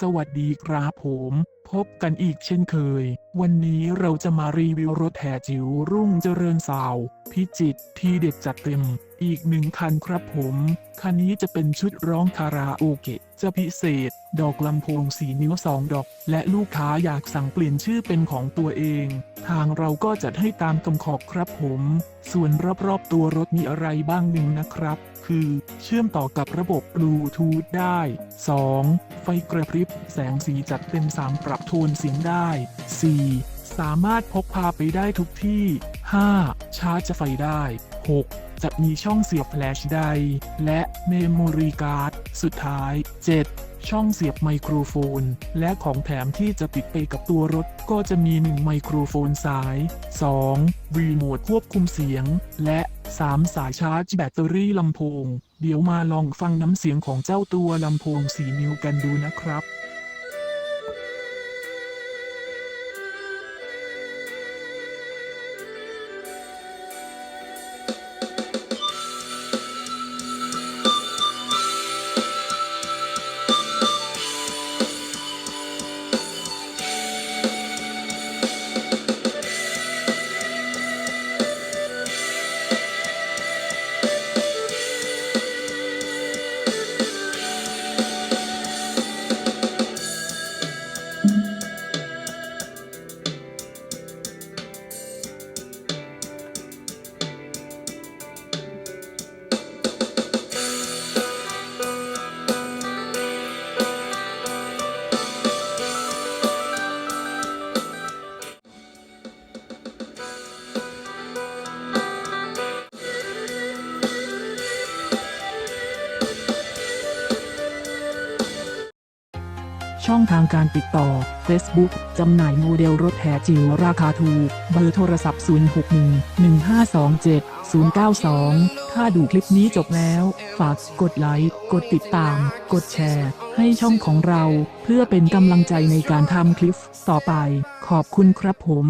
สวัสดีครับผม พบกันอีกเช่นเคย วันนี้เราจะมารีวิวรถแห่จิ๋วรุ่งเจริญสาว พิจิตที่เด็ดจัดเต็ม อีกหนึ่งคันครับผม คันนี้จะเป็นชุดร้องคาราโอเกะจะพิเศษ ดอกลำโพงสีนิ้วสองดอก และลูกค้าอยากสั่งเปลี่ยนชื่อเป็นของตัวเอง ทางเราก็จัดให้ตามคำขอบครับผม ส่วนรอบๆตัวรถมีอะไรบ้างหนึ่งนะครับ คือ เชื่อมต่อกับระบบบลูทูธได้ 2. ไฟกระพริบ แสงสีจัดเต็ม 3 ปรับโทนเสียงได้ 4. สามารถพกพาไปได้ทุกที่ 5. ชาร์จไฟได้ 6. จะมีช่องเสียบแฟลชไดร์และเมมโมรีการ์ดสุดท้าย 7. ช่องเสียบไมโครโฟน และของแถมที่จะติดไปกับตัวรถ ก็จะมี 1 ไมโครโฟนสาย 2. รีโมทควบคุมเสียง และ 3 สายชาร์จแบตเตอรี่ลำโพง เดี๋ยวมาลองฟังน้ำเสียงของเจ้าตัวลำโพงสีนิ้วกันดูนะครับ ช่องทางการติดต่อ Facebook จำหน่ายโมเดลรถแห่จิ๋วราคาถูก เบอร์โทรศัพท์ 061 1527 092 ถ้าดูคลิปนี้จบแล้ว ฝากกดไลค์ กดติดตาม กดแชร์ ให้ช่องของเรา เพื่อเป็นกำลังใจในการทำคลิปต่อไป ขอบคุณครับผม